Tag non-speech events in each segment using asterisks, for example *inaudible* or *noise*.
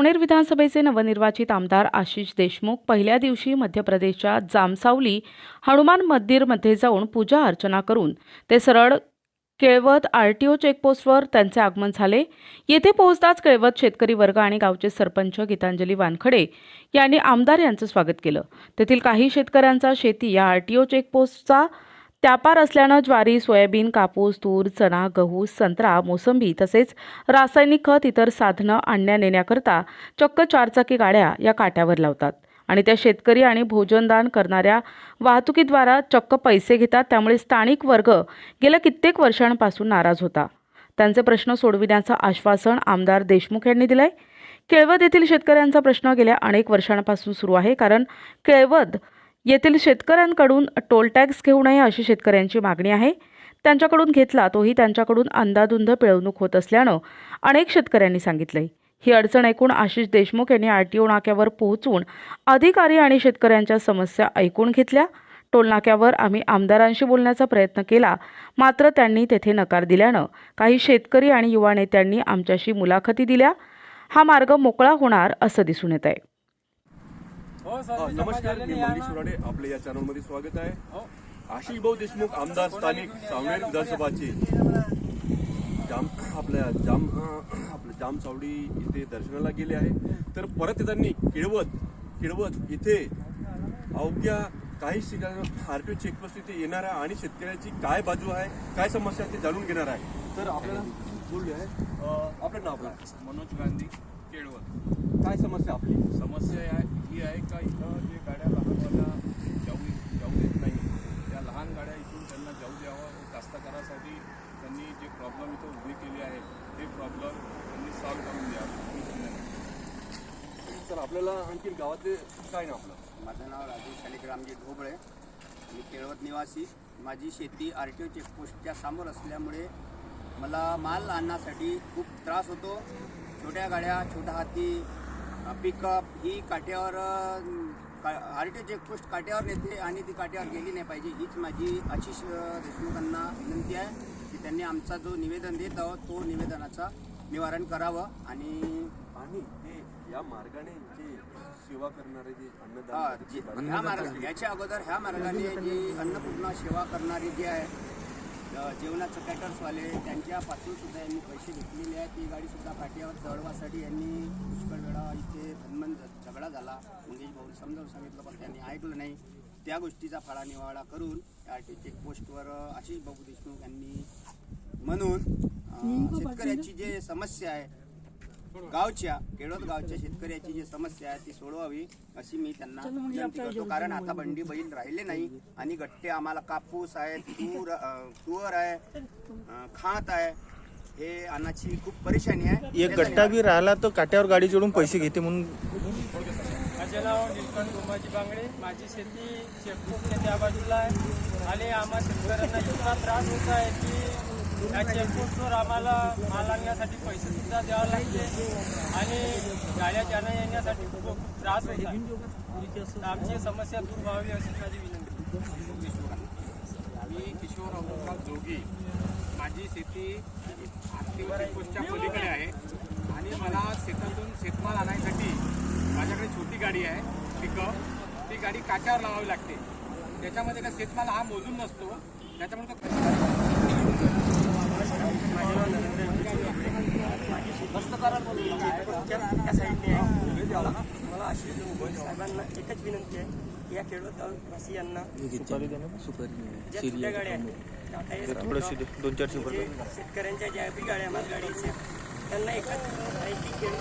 सावनेर विधानसभेचे नवनिर्वाचित आमदार आशिष देशमुख पहिल्या दिवशी मध्य प्रदेशच्या जामसावली हनुमान मंदिरमध्ये जाऊन पूजा अर्चना करून ते सरळ केळवत आर टी ओ चेकपोस्टवर त्यांचे आगमन झाले. येथे पोहोचताच केळवत शेतकरी वर्ग आणि गावचे सरपंच गीतांजली वानखडे यांनी आमदार यांचं स्वागत केलं. तेथील काही शेतकऱ्यांचा शेती या आर टी ओ चेकपोस्टचा त्यापार असल्यानं ज्वारी सोयाबीन कापूस तूर चणा गहू संत्रा मोसंबी तसेच रासायनिक खत इतर साधनं आणण्या नेण्याकरता चक्क चारचाकी गाड्या या काट्यावर लावतात. आणि त्या शेतकरी आणि भोजनदान करणाऱ्या वाहतुकीद्वारा चक्क पैसे घेतात त्यामुळे स्थानिक वर्ग गेल्या कित्येक वर्षांपासून नाराज होता. त्यांचे प्रश्न सोडविण्याचं आश्वासन आमदार देशमुख यांनी दिलंय. केळवद येथील शेतकऱ्यांचा प्रश्न गेल्या अनेक वर्षांपासून सुरू आहे कारण केळवद येथील शेतकऱ्यांकडून टोल टॅक्स घेऊ नये अशी शेतकऱ्यांची मागणी आहे. त्यांच्याकडून घेतला तोही त्यांच्याकडून अंदाधुंद पिळवणूक होत असल्यानं अनेक शेतकऱ्यांनी सांगितलंय. ही अडचण ऐकून आशिष देशमुख यांनी आर टी ओ नाक्यावर पोहोचून अधिकारी आणि शेतकऱ्यांच्या समस्या ऐकून घेतल्या. टोलनाक्यावर आम्ही आमदारांशी बोलण्याचा प्रयत्न केला मात्र त्यांनी तेथे नकार दिल्यानं काही शेतकरी आणि युवा नेत्यांनी आमच्याशी मुलाखती दिल्या. हा मार्ग मोकळा होणार असं दिसून येत आहे हो हा, सर नमस्कार मी मंगेश सुराडे आपल्या या चॅनलमध्ये स्वागत आहे. हो. आशिष भाऊ देशमुख आमदार स्थानिक सावनेर विधानसभाचे. जाम आपल्या जाम अं, आपलं जाम सावडी इथे दर्शनाला गेले आहे. तर परत येताना किळवत किळवत इथे अवघ्या काही ठिकाणी आरटीओ चेकपोस्ट इथे येणार आहे आणि शेतकऱ्याची काय बाजू आहे काय समस्या आहे ते जाणून घेणार आहे. तर आपल्याला बोलूया. अं, आपलं नाव काय? मनोज गांधी केळवत. काय समस्या आपली? समस्या या- ही आहे का इथं जे गाड्या लहानवाल्या जाऊ जाऊ देत नाही त्या लहान गाड्या इथून त्यांना जाऊ द्यावं. व कास्तकारासाठी त्यांनी जे प्रॉब्लेम इथं उभे केले आहे ते प्रॉब्लेम त्यांनी सॉल्व्ह करून द्यावं. ही विनंती. तर आपल्याला आणखी गावातले काय नाव आपलं? माझं नाव राजेश शालिग्रामजी ढोबळे. मी केळवत निवासी. माझी शेती आर टी ओ चेकपोस्टच्या समोर असल्यामुळे मला माल आणण्यासाठी खूप त्रास होतो. छोट्या गाड्या छोटा हाती पिकअप ही काट्यावर आर टी ओ चेकपोस्ट काट्यावर नेते आणि ती काट्यावर गेली नाही पाहिजे. हीच माझी आशिष देशमुखांना विनंती आहे की त्यांनी आमचा जो निवेदन देत आहोत तो निवेदनाचा निवारण करावं आणि आणि ते या मार्गाने जे सेवा करणारे जे हा, अन्नदान ह्या मार्ग याच्या अगोदर ह्या मार्गाने जी अन्नपूर्णा सेवा करणारी जी आहे जेवणाचं कॅटर्सवाले त्यांच्यापासून सुद्धा यांनी पैसे घेतलेले आहेत. ती गाडी सुद्धा काट्यावर चढवासाठी यांनी पुष्कळ वेळा इथे धनमन झगडा झाला. मंगेश भाऊ समजावून सांगितलं पण त्यांनी ऐकलं नाही. त्या गोष्टीचा फाळा निवाडा करून टी चेकपोस्टवर आशिष बाबू देशमुख यांनी म्हणून शेतकऱ्याची जे समस्या आहे गावच्या केळवत गावच्या शेतकऱ्याची जी समस्या आहे ती सोडवावी अशी मी त्यांना विनंती करतो. कारण आता बंडी बैल राहिले नाही आणि गट्टे आम्हाला कापूस आहे तूर अं, तुवर आहे खात आहे. हे अन्नाची खूप परेशानी आहे. एक गट्टा बी राहिला तर काट्यावर गाडी जोडून पैसे घेते म्हणून. माझे नाव निलकंठ गोमाजी बांगडे. माझी शेती चेकपोस्टच्या त्या बाजूला आहे. आणि आम्हा शेतकऱ्यांना इतका त्रास होत आहे की या चेकपोस्टवर आम्हाला माल आणण्यासाठी पैसे सुद्धा द्यावं लागते आणि गाड्या जाण्या येण्यासाठी खूप त्रास होईल आमची समस्या दूर व्हावी अशी माझी विनंती. मी किशोर अमोलराव जोगी माझी शेती आर्थिक चेकपोस्टच्या पलीकडे आहे. आणि मला शेतातून शेतमाल आणायसाठी माझ्याकडे छोटी गाडी आहे पिकअप. ती गाडी काचावर लावावी लागते. त्याच्यामध्ये का शेतमाल हा मोजून नसतो. त्याच्यामुळे तो त्या साईडने आहे मला अशी साहेबांना एकच विनंती आहे या खेळवत ज्या छोट्या गाड्या आहेत थोडंशी दोन चार शेतकऱ्यांच्या ज्या बी गाड्या मालगाडीच्या त्यांना एकच विनंती आहे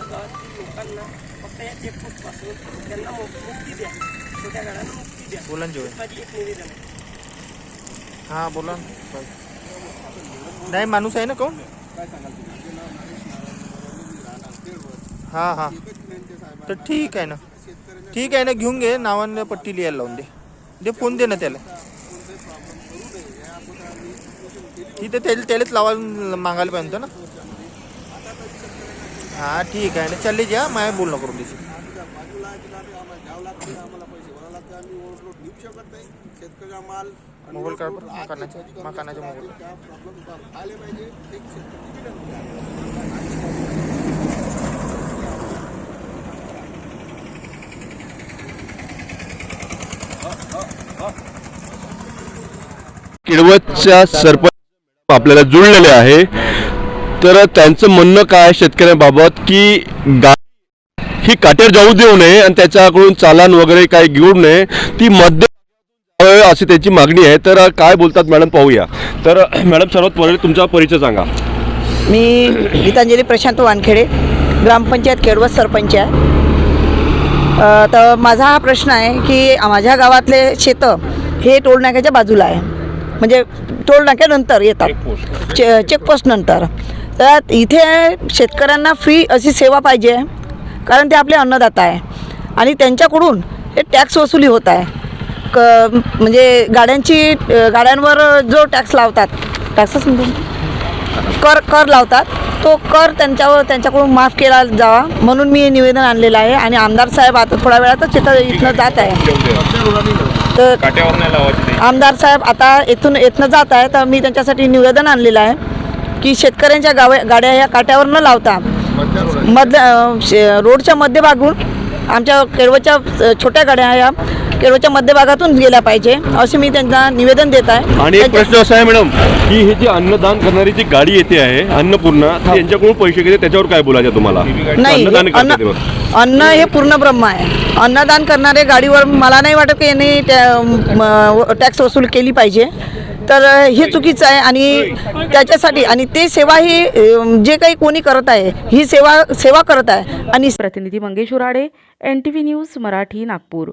गावातील लोकांना फक्त या चेकपोस्टपासून त्यांना मुक्ती द्या छोट्या गाड्यांना मुक्ती द्या माझी एक निवेदन आहे हा बोला ना. नाही माणूस आहे ना कोण? हा हा. तर ठीक आहे ना. ठीक आहे ना घेऊन घे नावानं पट्टी लिहायला लावून दे. दे फोन दे ना त्याला. तिथे त्याला त्यालाच लावायला मागायला पाहिजे ना. हा ठीक आहे ना. चालले जा माया बोल करून देशील. मोबाईल काय बरं मकानाचे मकानाचे मोबाईल किडवतच्या सरपंच आपल्याला जुळलेले आहे. तर त्यांचं म्हणणं काय शेतकऱ्यांबाबत? की गा ही काटेर जाऊ देऊ नये आणि त्याच्याकडून चालान वगैरे काही घेऊ नये. ती मध्य अशी त्याची मागणी आहे. तर काय बोलतात मॅडम? पाहूया. तर *clears throat* मॅडम सर्वात पहिले तुमचा परिचय सांगा. मी गीतांजली प्रशांत वानखेडे ग्रामपंचायत केडवत सरपंच आहे. तर माझा हा प्रश्न आहे की माझ्या गावातले शेतं हे टोलनाक्याच्या बाजूला आहे. म्हणजे टोलनाक्यानंतर येतात. चे चेकपोस्टनंतर तर इथे शेतकऱ्यांना फ्री अशी सेवा पाहिजे. कारण ते आपले अन्नदाता आहे. आणि त्यांच्याकडून हे टॅक्स वसुली होत आहे. क म्हणजे गाड्यांची गाड्यांवर जो टॅक्स लावतात टॅक्सच म्हणजे कर कर लावतात तो कर त्यांच्यावर त्यांच्याकडून माफ केला जावा म्हणून मी निवेदन आणलेलं आहे. आणि आमदार साहेब आता थोड्या वेळातच इथं इथनं जात आहे. तर आमदार साहेब आता इथून इथनं जात आहे. तर मी त्यांच्यासाठी निवेदन आणलेलं आहे की शेतकऱ्यांच्या गाव गाड्या ह्या काट्यावर न लावता मधल्या शे- रोडच्या मध्यभागून आमच्या केळवच्या छोट्या गाड्या ह्या केळवच्या मध्यभागातून गेल्या पाहिजे असे मी त्यांना निवेदन देत आहे. आणि एक प्रश्न असा आहे मॅडम की हे जी अन्नदान करणारी जी गाडी येते आहे अन्नपूर्णा यांच्याकडून पैसे घेते त्याच्यावर काय बोलायचं तुम्हाला? नाही अन्न हे पूर्ण ब्रह्म आहे. अन्नदान करणारे गाडीवर मला नाही वाटत की यांनी टॅक्स वसूल केली पाहिजे. तर हे चुकीचं आहे आणि त्याच्यासाठी आणि ते सेवा ही जे काही कोणी करत आहे ही सेवा सेवा करत आहे. आणि प्रतिनिधी Mangesh Urade N T V news Marathi Nagpur.